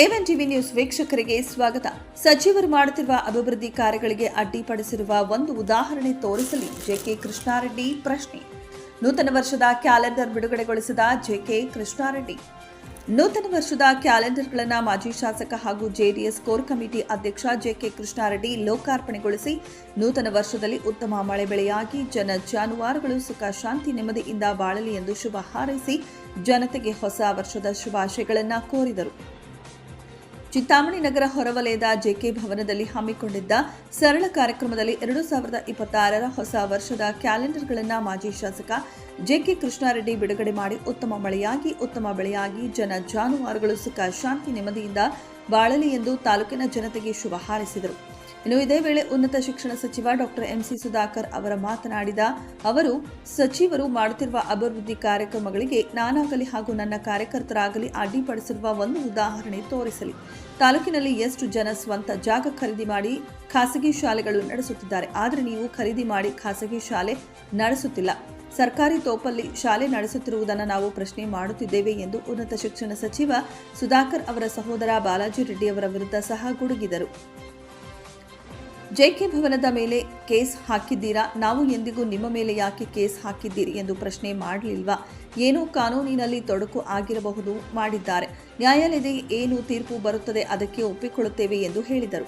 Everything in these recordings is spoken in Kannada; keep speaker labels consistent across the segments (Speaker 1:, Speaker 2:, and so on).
Speaker 1: ಏವನ್ ಟಿವಿ ನ್ಯೂಸ್ ವೀಕ್ಷಕರಿಗೆ ಸ್ವಾಗತ. ಸಚಿವರು ಮಾಡುತ್ತಿರುವ ಅಭಿವೃದ್ಧಿ ಕಾರ್ಯಗಳಿಗೆ ಅಡ್ಡಿಪಡಿಸಿರುವ ಒಂದು ಉದಾಹರಣೆ ತೋರಿಸಲಿ. ಜೆಕೆ ಕೃಷ್ಣಾರೆಡ್ಡಿ ಪ್ರಶ್ನೆ. ನೂತನ ವರ್ಷದ ಕ್ಯಾಲೆಂಡರ್ ಬಿಡುಗಡೆಗೊಳಿಸಿದ ಜೆಕೆ ಕೃಷ್ಣಾರೆಡ್ಡಿ. ನೂತನ ವರ್ಷದ ಕ್ಯಾಲೆಂಡರ್ಗಳನ್ನು ಮಾಜಿ ಶಾಸಕ ಹಾಗೂ ಜೆಡಿಎಸ್ ಕೋರ್ ಕಮಿಟಿ ಅಧ್ಯಕ್ಷ ಜೆಕೆ ಕೃಷ್ಣಾರೆಡ್ಡಿ ಲೋಕಾರ್ಪಣೆಗೊಳಿಸಿ, ನೂತನ ವರ್ಷದಲ್ಲಿ ಉತ್ತಮ ಮಳೆ ಬೆಳೆಯಾಗಿ ಜನ ಜಾನುವಾರುಗಳು ಸುಖ, ಶಾಂತಿ, ನೆಮ್ಮದಿಯಿಂದ ಬಾಳಲಿ ಎಂದು ಶುಭ ಹಾರೈಸಿ, ಜನತೆಗೆ ಹೊಸ ವರ್ಷದ ಶುಭಾಶಯಗಳನ್ನು ಕೋರಿದರು. ಚಿಂತಾಮಣಿ ನಗರ ಹೊರವಲಯದ ಜೆಕೆ ಭವನದಲ್ಲಿ ಹಮ್ಮಿಕೊಂಡಿದ್ದ ಸರಳ ಕಾರ್ಯಕ್ರಮದಲ್ಲಿ ಎರಡು ಸಾವಿರದ ಇಪ್ಪತ್ತಾರರ ಹೊಸ ವರ್ಷದ ಕ್ಯಾಲೆಂಡರ್ಗಳನ್ನು ಮಾಜಿ ಶಾಸಕ ಜೆಕೆ ಕೃಷ್ಣಾರೆಡ್ಡಿ ಬಿಡುಗಡೆ ಮಾಡಿ ಉತ್ತಮ ಮಳೆಯಾಗಿ, ಉತ್ತಮ ಬೆಳೆಯಾಗಿ, ಜನ ಜಾನುವಾರುಗಳು ಸುಖ, ಶಾಂತಿ ನೆಮ್ಮದಿಯಿಂದ ಬಾಳಲಿ ಎಂದು ತಾಲೂಕಿನ ಜನತೆಗೆ ಶುಭ ಹಾರೈಸಿದರು. ಇನ್ನು ಇದೇ ವೇಳೆ ಉನ್ನತ ಶಿಕ್ಷಣ ಸಚಿವ ಡಾಕ್ಟರ್ ಎಂಸಿ ಸುಧಾಕರ್ ಅವರ ಮಾತನಾಡಿದ ಅವರು, ಸಚಿವರು ಮಾಡುತ್ತಿರುವ ಅಭಿವೃದ್ಧಿ ಕಾರ್ಯಕ್ರಮಗಳಿಗೆ ನಾನಾಗಲಿ ಹಾಗೂ ನನ್ನ ಕಾರ್ಯಕರ್ತರಾಗಲಿ ಅಡ್ಡಿಪಡಿಸಿರುವ ಒಂದು ಉದಾಹರಣೆ ತೋರಿಸಲಿ. ತಾಲೂಕಿನಲ್ಲಿ ಎಷ್ಟು ಜನ ಸ್ವಂತ ಜಾಗ ಖರೀದಿ ಮಾಡಿ ಖಾಸಗಿ ಶಾಲೆಗಳು ನಡೆಸುತ್ತಿದ್ದಾರೆ. ಆದರೆ ನೀವು ಖರೀದಿ ಮಾಡಿ ಖಾಸಗಿ ಶಾಲೆ ನಡೆಸುತ್ತಿಲ್ಲ. ಸರ್ಕಾರಿ ತೋಪಲ್ಲಿ ಶಾಲೆ ನಡೆಸುತ್ತಿರುವುದನ್ನು ನಾವು ಪ್ರಶ್ನೆ ಮಾಡುತ್ತಿದ್ದೇವೆ ಎಂದು ಉನ್ನತ ಶಿಕ್ಷಣ ಸಚಿವ ಸುಧಾಕರ್ ಅವರ ಸಹೋದರ ಬಾಲಾಜಿ ರೆಡ್ಡಿ ಅವರ ವಿರುದ್ಧ ಸಹ ಗುಡುಗಿದರು. ಜೆಕೆ ಭವನದ ಮೇಲೆ ಕೇಸ್ ಹಾಕಿದ್ದೀರಾ? ನಾವು ಎಂದಿಗೂ ನಿಮ್ಮ ಮೇಲೆ ಯಾಕೆ ಕೇಸ್ ಹಾಕಿದ್ದೀರಿ ಎಂದು ಪ್ರಶ್ನೆ ಮಾಡಲಿಲ್ವಾ? ಏನೋ ಕಾನೂನಿನಲ್ಲಿ ತೊಡಕು ಆಗಿರಬಹುದು ಮಾಡಿದ್ದಾರೆ. ನ್ಯಾಯಾಲಯದ ಏನು ತೀರ್ಪು ಬರುತ್ತದೆ ಅದಕ್ಕೆ ಒಪ್ಪಿಕೊಳ್ಳುತ್ತೇವೆ ಎಂದು ಹೇಳಿದರು.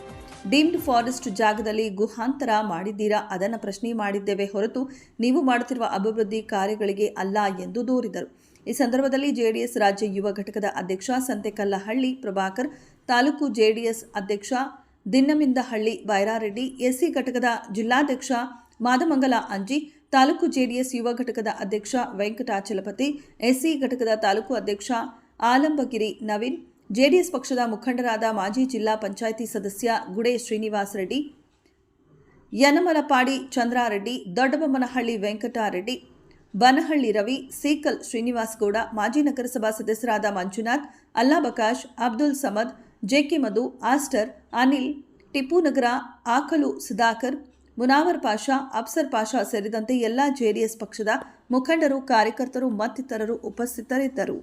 Speaker 1: ಡೀಮ್ಡ್ ಫಾರೆಸ್ಟ್ ಜಾಗದಲ್ಲಿ ಗುಹಾಂತರ ಮಾಡಿದ್ದೀರಾ? ಅದನ್ನು ಪ್ರಶ್ನೆ ಮಾಡಿದ್ದೇವೆ ಹೊರತು ನೀವು ಮಾಡುತ್ತಿರುವ ಅಭಿವೃದ್ಧಿ ಕಾರ್ಯಗಳಿಗೆ ಅಲ್ಲ ಎಂದು ದೂರಿದರು. ಈ ಸಂದರ್ಭದಲ್ಲಿ ಜೆಡಿಎಸ್ ರಾಜ್ಯ ಯುವ ಘಟಕದ ಅಧ್ಯಕ್ಷ ಸಂತೆಕಲ್ಲಹಳ್ಳಿ ಪ್ರಭಾಕರ್, ತಾಲೂಕು ಜೆಡಿಎಸ್ ಅಧ್ಯಕ್ಷ ದಿನ್ನಮಿಂದಹಳ್ಳಿ ಬೈರಾರೆಡ್ಡಿ ಎಸ್ಸಿ ಘಟಕದ ಜಿಲ್ಲಾಧ್ಯಕ್ಷ ಮಾದಮಂಗಲ ಅಂಜಿ, ತಾಲೂಕು ಜೆಡಿಎಸ್ ಯುವ ಘಟಕದ ಅಧ್ಯಕ್ಷ ವೆಂಕಟಾಚಲಪತಿ, ಎಸ್ಸಿ ಘಟಕದ ತಾಲೂಕು ಅಧ್ಯಕ್ಷ ಆಲಂಬಗಿರಿ ನವೀನ್, ಜೆಡಿಎಸ್ ಪಕ್ಷದ ಮುಖಂಡರಾದ ಮಾಜಿ ಜಿಲ್ಲಾ ಪಂಚಾಯಿತಿ ಸದಸ್ಯ ಗುಡೆ ಶ್ರೀನಿವಾಸ್ ರೆಡ್ಡಿ ಯನಮಲಪಾಡಿ ಚಂದ್ರಾರೆಡ್ಡಿ, ದೊಡ್ಡಬೊಮ್ಮನಹಳ್ಳಿ ವೆಂಕಟಾರೆಡ್ಡಿ, ಬನಹಳ್ಳಿ ರವಿ, ಸೀಕಲ್ ಶ್ರೀನಿವಾಸ್ ಗೌಡ ಮಾಜಿ ನಗರಸಭಾ ಸದಸ್ಯರಾದ ಮಂಜುನಾಥ್, ಅಲ್ಲಾಬಕಾಶ್, ಅಬ್ದುಲ್ ಸಮದ್ ಜೆಕೆ ಮಧು, ಆಸ್ಟರ್, ಅನಿಲ್, ಟಿಪ್ಪು ನಗರ, ಆಕಲು ಸುಧಾಕರ್, ಮುನಾವರ್ ಪಾಷಾ ಅಫ್ಸರ್ ಪಾಷಾ ಸೇರಿದಂತೆ ಎಲ್ಲ ಜೆಡಿಎಸ್ ಪಕ್ಷದ ಮುಖಂಡರು, ಕಾರ್ಯಕರ್ತರು, ಮತ್ತಿತರರು ಉಪಸ್ಥಿತರಿದ್ದರು.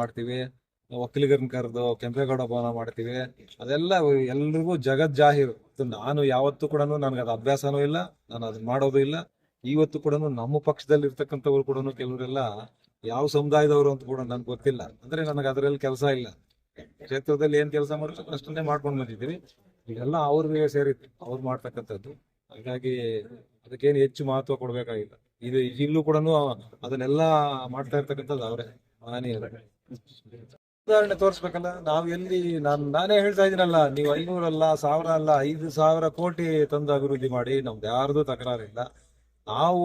Speaker 2: ಮಾಡ್ತೀವಿ. ಒಕ್ಕಲಿಗರನ್ನ ಕರೆದು ಕೆಂಪೇಗೌಡ ಭವನ ಮಾಡ್ತೀವಿ. ಅದೆಲ್ಲ ಎಲ್ರಿಗೂ ಜಗತ್ ಜಾಹೀರು. ನಾನು ಯಾವತ್ತೂ ಕೂಡ ನನಗೆ ಅದು ಅಭ್ಯಾಸನೂ ಇಲ್ಲ, ನಾನು ಅದನ್ನ ಮಾಡೋದು ಇಲ್ಲ. ಇವತ್ತು ಕೂಡ ನಮ್ಮ ಪಕ್ಷದಲ್ಲಿ ಇರ್ತಕ್ಕಂಥವ್ರು ಕೂಡ ಕೆಲವರೆಲ್ಲ ಯಾವ ಸಮುದಾಯದವರು ಅಂತ ಕೂಡ ನನ್ಗೆ ಗೊತ್ತಿಲ್ಲ. ಅಂದ್ರೆ ನನಗೆ ಅದರಲ್ಲಿ ಕೆಲಸ ಇಲ್ಲ. ಕ್ಷೇತ್ರದಲ್ಲಿ ಏನ್ ಕೆಲಸ ಮಾಡಿದ್ರು ಅಷ್ಟನ್ನೇ ಮಾಡ್ಕೊಂಡು ಬಂದಿದ್ದೀವಿ. ಇದೆಲ್ಲ ಅವ್ರಿಗೆ ಸೇರಿತ್ತು ಅವ್ರು ಮಾಡ್ತಕ್ಕಂಥದ್ದು. ಹಾಗಾಗಿ ಅದಕ್ಕೇನು ಹೆಚ್ಚು ಮಹತ್ವ ಕೊಡ್ಬೇಕಾಗಿಲ್ಲ. ಇದು ಇಲ್ಲೂ ಕೂಡ ಅದನ್ನೆಲ್ಲ ಮಾಡ್ತಾ ಇರ್ತಕ್ಕಂಥದ್ದು ಅವರೇ ಮಾನೀಯರು ಉದಾಹರಣೆ ತೋರಿಸ್ಬೇಕಲ್ಲ, ನಾವು ಎಲ್ಲಿ ನಾನು, ನಾನೇ ಹೇಳ್ತಾ ಇದ್ದೀನಲ್ಲ, ನೀವು ಐನೂರಲ್ಲ ಸಾವಿರ ಅಲ್ಲ ಐದು ಸಾವಿರ ಕೋಟಿ ತಂದು ಅಭಿವೃದ್ಧಿ ಮಾಡಿ, ನಮ್ದು ಯಾರ್ದು ತಕರಾರಿಲ್ಲ. ನಾವು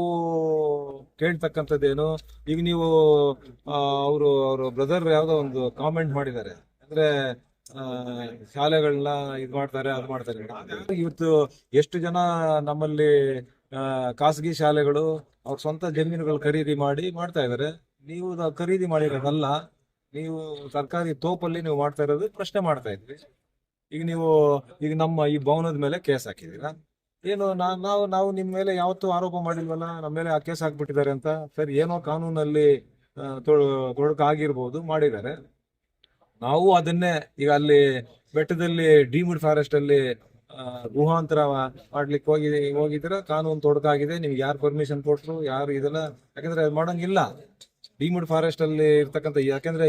Speaker 2: ಕೇಳ್ತಕ್ಕಂಥದ್ದೇನು, ಈಗ ನೀವು ಅವರು ಅವರು ಬ್ರದರ್ ಯಾವುದೋ ಒಂದು ಕಾಮೆಂಟ್ ಮಾಡಿದ್ದಾರೆ. ಅಂದ್ರೆ ಶಾಲೆಗಳನ್ನ ಇದು ಮಾಡ್ತಾರೆ, ಅದು ಮಾಡ್ತಾರೆ. ಇವತ್ತು ಎಷ್ಟು ಜನ ನಮ್ಮಲ್ಲಿ ಖಾಸಗಿ ಶಾಲೆಗಳು ಅವ್ರ ಸ್ವಂತ ಜಮೀನುಗಳು ಖರೀದಿ ಮಾಡಿ ಮಾಡ್ತಾ ಇದ್ದಾರೆ ನೀವು ಖರೀದಿ ಮಾಡಿರೋದಲ್ಲ, ನೀವು ಸರ್ಕಾರಿ ತೋಪಲ್ಲಿ ನೀವು ಮಾಡ್ತಾ ಇರೋದು ಪ್ರಶ್ನೆ ಮಾಡ್ತಾ ಇದ್ವಿ. ಈಗ ನೀವು, ಈಗ ನಮ್ಮ ಈ ಭವನದ ಮೇಲೆ ಕೇಸ್ ಹಾಕಿದೀರಾ ಏನು ನಾವು ನಾವು ನಿಮ್ಮ ಮೇಲೆ ಯಾವತ್ತೂ ಆರೋಪ ಮಾಡಿಲ್ವಲ್ಲ ನಮ್ಮ ಮೇಲೆ ಆ ಕೇಸ್ ಹಾಕ್ಬಿಟ್ಟಿದ್ದಾರೆ ಅಂತ? ಸರಿ, ಏನೋ ಕಾನೂನಲ್ಲಿ ತೊಡಕಾಗಿರ್ಬೋದು ಮಾಡಿದ್ದಾರೆ. ನಾವು ಅದನ್ನೇ ಈಗ ಅಲ್ಲಿ ಬೆಟ್ಟದಲ್ಲಿ ಡಿಮಿಡ್ ಫಾರೆಸ್ಟ್ ಅಲ್ಲಿ ಗುಹಾಂತರ ಮಾಡ್ಲಿಕ್ಕೆ ಹೋಗಿ, ಹೋಗಿದ್ರೆ ಕಾನೂನು ತೊಡಕಾಗಿದೆ, ನಿಮ್ಗೆ ಯಾರು ಪರ್ಮಿಷನ್ ಕೊಟ್ಟರು ಯಾರು ಇದೆಲ್ಲ, ಯಾಕಂದ್ರೆ ಮಾಡಂಗಿಲ್ಲ. ಡಿಮಿಡ್ ಫಾರೆಸ್ಟ್ ಅಲ್ಲಿ ಇರ್ತಕ್ಕಂಥ, ಯಾಕಂದ್ರೆ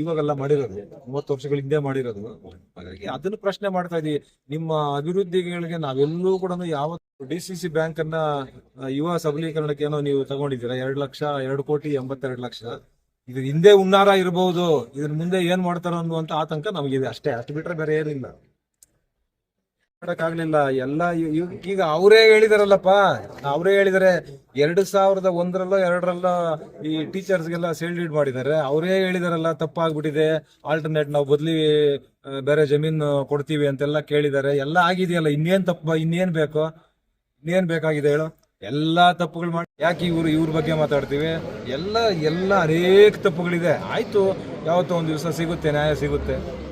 Speaker 2: ಇವಾಗೆಲ್ಲ ಮಾಡಿರೋದು, ಮೂವತ್ತು ವರ್ಷಗಳ ಹಿಂದೆ ಮಾಡಿರೋದು. ಹಾಗಾಗಿ ಅದನ್ನು ಪ್ರಶ್ನೆ ಮಾಡ್ತಾ ಇದೀವಿ. ನಿಮ್ಮ ಅಭಿವೃದ್ಧಿಗಳಿಗೆ ನಾವೆಲ್ಲೂ ಕೂಡ ಯಾವತ್ತು ಡಿ ಸಿ ಸಿ ಬ್ಯಾಂಕ್ ಅನ್ನ ಯುವ ಸಬಲೀಕರಣಕ್ಕೆ ಏನೋ ನೀವು ತಗೊಂಡಿದ್ದೀರಾ? ಎರಡು ಲಕ್ಷ, ಎರಡು ಕೋಟಿ ಎಂಬತ್ತೆರಡು ಲಕ್ಷ. ಇದು ಹಿಂದೆ ಉನ್ನಾರ ಇರಬಹುದು ಇದ್ರ ಮುಂದೆ ಏನ್ ಮಾಡ್ತಾರೋ ಅನ್ನುವಂತ ಆತಂಕ ನಮಗಿದೆ ಅಷ್ಟೇ. ಅಷ್ಟು ಬಿಟ್ರೆ ಬೇರೆ ಏನಿಲ್ಲ. ಮಾಡಕ್ಕಾಗ್ಲಿಲ್ಲ. ಎಲ್ಲ ಈಗ ಅವರೇ ಹೇಳಿದಾರಲ್ಲಪ್ಪ. ಅವರೇ ಹೇಳಿದಾರೆ, ಎರಡು ಸಾವಿರದ ಒಂದರಲ್ಲೋ, ಎರಡರಲ್ಲೋ ಈ ಟೀಚರ್ಸ್ಗೆಲ್ಲ ಸೇಲ್ ಡೀಡ್ ಮಾಡಿದ್ದಾರೆ. ಅವರೇ ಹೇಳಿದಾರಲ್ಲ, ತಪ್ಪಾಗ್ಬಿಟ್ಟಿದೆ. ಆಲ್ಟರ್ನೇಟ್ ನಾವು ಬದಲಿ ಬೇರೆ ಜಮೀನು ಕೊಡ್ತೀವಿ ಅಂತೆಲ್ಲ ಕೇಳಿದ್ದಾರೆ. ಎಲ್ಲ ಆಗಿದೆಯಲ್ಲ, ಇನ್ನೇನ್ ತಪ್ಪ, ಇನ್ನೇನ್ ಬೇಕು? ಇನ್ನೇನ್ ಬೇಕಾಗಿದೆ ಹೇಳು? ಎಲ್ಲಾ ತಪ್ಪುಗಳು ಮಾಡಿ ಯಾಕೆ ಇವರು ಇವ್ರ ಬಗ್ಗೆ ಮಾತಾಡ್ತೀವಿ? ಎಲ್ಲ ಎಲ್ಲ ಅನೇಕ ತಪ್ಪುಗಳಿದೆ. ಆಯ್ತು, ಯಾವತ್ತೋ ಒಂದು ದಿವಸ ಸಿಗುತ್ತೆ, ನ್ಯಾಯ ಸಿಗುತ್ತೆ.